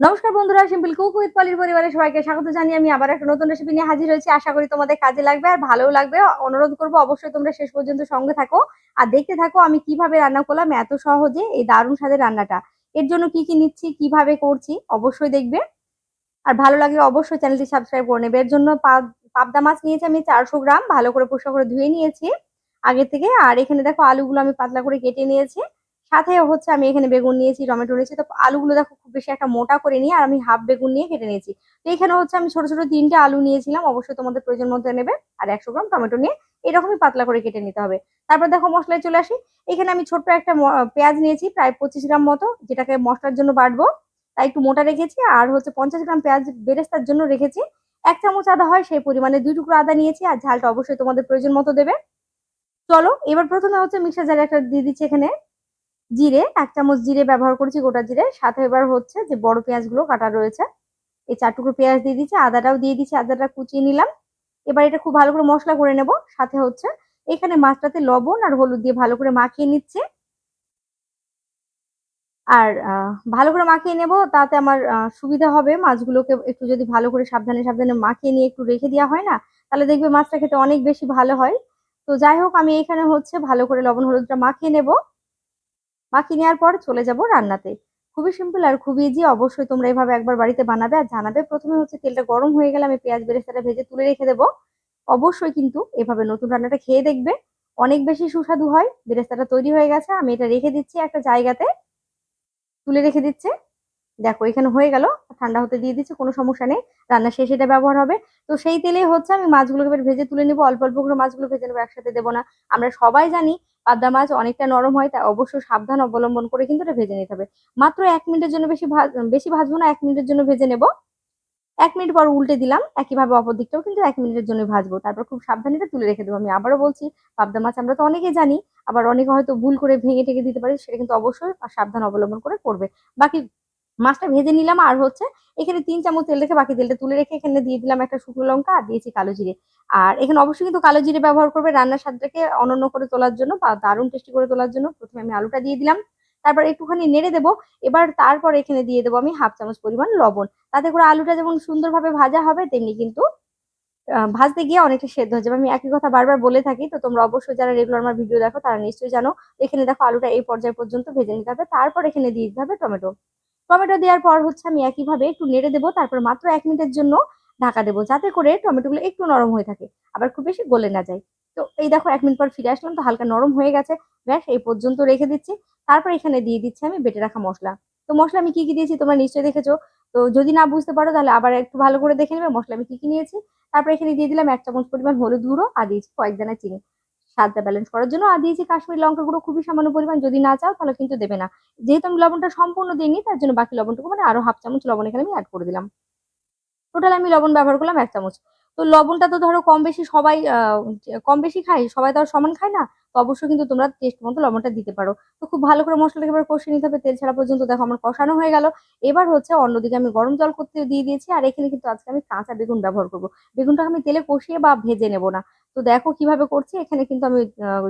নমস্কার বন্ধুরা simple cook with পলির পরিবারের সবাইকে স্বাগত জানিয়ে আমি আবার একটা নতুন রেসিপি নিয়ে হাজির হয়েছি। আশা করি তোমাদের কাজে লাগবে আর ভালোও লাগবে। অনুরোধ করব অবশ্যই তোমরা শেষ পর্যন্ত সঙ্গে থাকো। আর দেখতে থাকো আমি কীভাবে রান্না করলাম, এত সহজে এই দারুণ স্বাদের রান্নাটা। এর জন্য কি কি নিচ্ছি, কীভাবে করছি, অবশ্যই দেখবে। আর ভালো লাগলে অবশ্যই চ্যানেলটি সাবস্ক্রাইব করে নেবে। এর জন্য পাবদা মাছ নিয়েছি আমি চারশো গ্রাম, ভালো করে পরিষ্কার করে ধুয়ে নিয়েছি। আগে থেকে, আর এখানে দেখো আলুগুলো আমি পাতলা করে কেটে নিয়েছি। সাথে হচ্ছে আমি এখানে বেগুন নিয়েছি, টমেটো নিয়েছি। তো আলুগুলো দেখো খুব বেশি একটা মোটা করে নিয়ে আর আমি হাফ বেগুন নিয়ে কেটে নিয়েছি। তো এখানে হচ্ছে আমি ছোট ছোট তিনটে আলু নিয়েছিলাম, অবশ্যই তোমাদের প্রয়োজন মধ্যে নেবে। আর একশো গ্রাম টমেটো নিয়ে এরকমই পাতলা করে কেটে নিতে হবে। তারপর দেখো মশলায় চলে আসি। এখানে আমি ছোট্ট একটা পেঁয়াজ নিয়েছি, প্রায় পঁচিশ গ্রাম মতো, যেটাকে মশলার জন্য বাটবো। তাই একটু মোটা রেখেছি আর হচ্ছে পঞ্চাশ গ্রাম পেঁয়াজ বেরেস্তার জন্য রেখেছি। এক চামচ আদা হয়, সেই পরিমাণে দুই টুকরো আদা নিয়েছি আর ঝালটা অবশ্যই তোমাদের প্রয়োজন মতো দেবে। চলো, এবার প্রথমে হচ্ছে মিক্সার জারে একটা দিয়ে দিচ্ছি এখানে। জিরে, এক চামচ জিরে ব্যবহার করেছি গোটা জিরে। সাথে এবার হচ্ছে যে বড় পেঁয়াজগুলো কাটা রয়েছে। এই চার টুকরো পেঁয়াজ দিয়ে দিচ্ছি আদাটাও দিয়ে দিচ্ছি আদাটা কুচিয়ে নিলাম। এবার এটা খুব ভালো করে মশলা করে নেব। সাথে হচ্ছে এখানে মাছটাতে লবণ আর হলুদ দিয়ে ভালো করে মাখিয়ে নিচ্ছে। আর ভালো করে মাখিয়ে নেব, তাতে আমার সুবিধা হবে। মাছগুলোকে একটু যদি ভালো করে সাবধানে সাবধানে মাখিয়ে নিয়ে একটু রেখে দেওয়া হয় না, তাহলে দেখবে মাছটা খেতে অনেক বেশি ভালো হয়। তো যাই হোক, আমি এখানে হচ্ছে ভালো করে লবণ হলুদটা মাখিয়ে নেব। মাখিয়ে নেওয়ার পর চলে যাব রান্নাতে। খুবই সিম্পল আর খুবই ইজি অবশ্যই তোমরা এভাবে একবার বাড়িতে বানাবে আর জানাবে। প্রথমে হচ্ছে তেলটা গরম হয়ে গেলে আমি পেঁয়াজ বেরেস্তাটা ভেজে তুলে রেখে দেবো। অবশ্যই কিন্তু এভাবে নতুন রান্নাটা খেয়ে দেখবে। অনেক বেশি সুস্বাদু হয়। বেরেস্তাটা তৈরি হয়ে গেছে। আমি এটা রেখে দিচ্ছি একটা জায়গাতে। তুলে রেখে দিচ্ছে। দেখো, এখানে হয়ে গেল। ঠান্ডা হতে দিয়ে দিচ্ছি, কোনো সমস্যা নেই। রান্না শেষে, এটা ব্যবহার হবে। তো সেই তেলেই হচ্ছে আমি মাছগুলোকে ভেজে তুলে নেব। অল্প অল্প করে মাছগুলো ভেজে নেব, একসাথে দেবো না। আমরা সবাই জানি পাবদা মাছ অনেকটা নরম হয় তাই অবশ্যই সাবধান অবলম্বন করে কিন্তু এটা ভেজে নিতে হবে। মাত্র এক মিনিটের জন্য বেশি বেশি ভাজবো না, এক মিনিটের জন্য ভেজে নেব। এক মিনিট পর উল্টে দিলাম, একইভাবে অপর দিকটাও কিন্তু এক মিনিটের জন্য ভাজবো। তারপর খুব সাবধানে এটা তুলে রেখে দেবো। আমি আবারও বলছি, পাবদা মাছ আমরা তো অনেকে জানি, আবার অনেকে হয়তো ভুল করে ভেঙে টেকে দিতে পারি, সেটা কিন্তু অবশ্যই সাবধান অবলম্বন করে করবে। বাকি মাছটা ভেজে নিলাম আর হচ্ছে এখানে তিন চামচ তেল রেখে বাকি তেলটা তুলে রেখে এখানে দিয়ে দিলাম একটা শুকনো লঙ্কা আর দিয়েছি কালো জিরে। আর এখানে অবশ্যই কিন্তু কালো জিরে ব্যবহার করবে রান্নার স্বাদটাকে অনন্য করে তোলার জন্য বা দারুণ টেস্টি করে তোলার জন্য। প্রথমে আমি আলুটা দিয়ে দিলাম, তারপর একটুখানি নেড়ে দেবো, এবার তারপর এখানে দিয়ে দেবো আমি হাফ চামচ পরিমাণ লবণ। তাতে করে আলুটা যেমন সুন্দরভাবে ভাজা হবে, তেমনি কিন্তু ভাজতে গিয়ে অনেকটা সেদ্ধ হয়ে যাবে। আমি একই কথা বারবার বলে থাকি, তো তোমরা অবশ্যই যারা রেগুলার আমার ভিডিও দেখো, তারা নিশ্চয়ই জানো, এখানে দেখো আলুটা এই পর্যায় পর্যন্ত ভেজে নিতে হবে, তারপর এখানে দিয়ে দিতে হবে টমেটো। টমেটো দেওয়ার পর হচ্ছে আমি একইভাবে একটু নেড়ে দেবো, তারপর মাত্র এক মিনিটের জন্য ঢাকা দেবো, যাতে করে টমেটোগুলো একটু নরম হয়ে থাকে, আবার খুব বেশি গলে না যায়। তো এই দেখো এক মিনিট পর ফিরে আসলাম, তো হালকা নরম হয়ে গেছে, ব্যাস এই পর্যন্ত রেখে দিচ্ছি। তারপর এখানে দিয়ে দিচ্ছি আমি বেটে রাখা মশলা। তো মশলা আমি কি কি দিয়েছি তোমরা নিশ্চয়ই দেখেছ, তো যদি না বুঝতে পারো তাহলে আবার একটু ভালো করে দেখে নেবে মশলা আমি কি কি নিয়েছি। তারপর এখানে দিয়ে দিলাম এক চামচ পরিমাণ হলুদ গুঁড়ো, আর দিয়েছি কয়েক দানা চিনি। স্বাদটা ব্যালেন্স করার জন্য। আর দিয়েছি কাশ্মীরি লঙ্কা গুঁড়ো, খুবই সামান্য পরিমাণ। যদি না চাও, তাহলে কিন্তু দেবে না। যেহেতু আমি লবণটা সম্পূর্ণ দিইনি, তার জন্য বাকি লবণটুকু মানে আরও হাফ চামচ লবণ এখানে আমি অ্যাড করে দিলাম। টোটাল আমি লবণ ব্যবহার করলাম এক চামচ। তো লবণটা তো ধরো কম বেশি সবাই কম বেশি খায়, সবাই তো আর সমান খায় না, তো অবশ্যই কিন্তু তোমরা টেস্ট মতো লবণটা দিতে পারো। তো খুব ভালো করে মশলাটাকে এবার কষিয়ে নিতে হবে, তেল ছাড়া পর্যন্ত দেখো আমার কষানো হয়ে গেল। এবার হচ্ছে অন্যদিকে আমি গরম জল করতে দিয়ে দিয়েছি, আর এখানে কিন্তু আজকে আমি কাঁচা বেগুন ব্যবহার করব। বেগুনটাকে আমি তেলে কষিয়ে বা ভেজে নেব না। তো দেখো কীভাবে করছি, এখানে কিন্তু আমি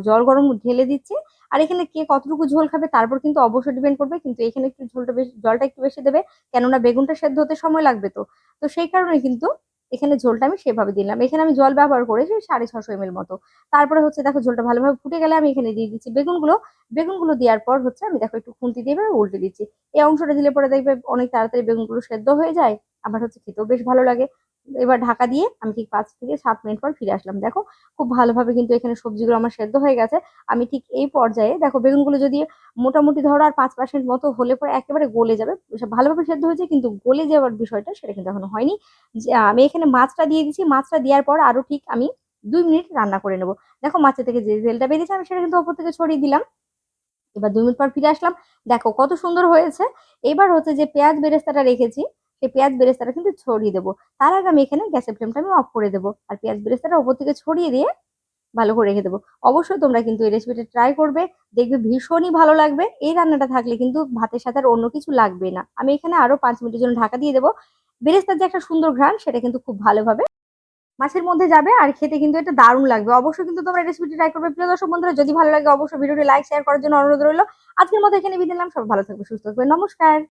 জল গরম ঢেলে দিচ্ছি। আর এখানে কে কতটুকু ঝোল খাবে তারপর কিন্তু অবশ্যই ডিপেন্ড করবে, কিন্তু এখানে একটু ঝোলটা বেশি, জলটা একটু বেশি দেবে, কেননা বেগুনটা সেদ্ধ হতে সময় লাগবে তো। তো সেই কারণে কিন্তু এখানে ঝোলটা আমি সেভাবে দিলাম। এখানে আমি জল ব্যবহার করেছি সাড়ে ছশো এম মতো। তারপরে হচ্ছে, দেখো ঝোলটা ভালোভাবে ফুটে গেলে আমি এখানে দিয়ে দিচ্ছি বেগুনগুলো। বেগুনগুলো দেওয়ার পর হচ্ছে, আমি দেখো একটু খুন্তি দিয়ে উল্টে দিচ্ছি। এই অংশটা দিলে পরে দেখবে অনেক তাড়াতাড়ি বেগুনগুলো সেদ্ধ হয়ে যায়। আবার হচ্ছে খেতেও বেশ ভালো লাগে। এবার ঢাকা দিয়ে আমি ঠিক পাঁচ থেকে সাত মিনিট পর ফিরে আসলাম। দেখো, খুব ভালোভাবে কিন্তু এখানে সবজিগুলো আমার সেদ্ধ হয়ে গেছে। আমি ঠিক এই পর্যায়ে, দেখো, বেগুনগুলো যদি মোটামুটি ধরো আর পাঁচ পার্সেন্ট মতো হলে পরে একেবারে গলে যাবে। ভালোভাবে সেদ্ধ হয়েছে, কিন্তু গলে যাওয়ার বিষয়টা সেটা কিন্তু এখনও হয়নি। যে আমি এখানে মাছটা দিয়ে দিচ্ছি মাছটা দেওয়ার পর আরও ঠিক আমি দুই মিনিট রান্না করে নেব। দেখো, মাছের থেকে যে তেলটা বেরিয়েছে, আমি সেটা কিন্তু ওপর থেকে ছড়িয়ে দিলাম। এবার দুই মিনিট পর ফিরে আসলাম। দেখো, কত সুন্দর হয়েছে। এবার হচ্ছে যে পেঁয়াজ বেরেস্তাটা রেখেছি। সেই পেঁয়াজ বেরেস্তাটা কিন্তু ছড়িয়ে দেবো। তার আগে আমি এখানে গ্যাসের ফ্লেমটা আমি অফ করে দেবো আর পেঁয়াজ বেরেস্তাটা ওপর থেকে ছড়িয়ে দিয়ে ভালো করে রেখে দেবো। অবশ্যই তোমরা কিন্তু এই রেসিপিটা ট্রাই করবে, দেখবে ভীষণই ভালো লাগবে। এই রান্নাটা থাকলে কিন্তু ভাতের সাথে আর অন্য কিছু লাগবে না। আমি এখানে আরও পাঁচ মিনিটের জন্য ঢাকা দিয়ে দেবো। বেরেস্তার যে একটা সুন্দর ঘ্রাণ, সেটা কিন্তু খুব ভালোভাবে মাছের মধ্যে যাবে আর খেতে কিন্তু এটা দারুণ লাগবে। অবশ্যই কিন্তু তোমরা রেসিপিটি ট্রাই করবে। প্রিয় দর্শক বন্ধুরা, যদি ভালো লাগে, অবশ্যই ভিডিওটি লাইক শেয়ার করার জন্য অনুরোধ রইল। আজকের মতো এখানে বিদায় নিলাম। সব ভালো থাকবে, সুস্থ থাকবে। নমস্কার।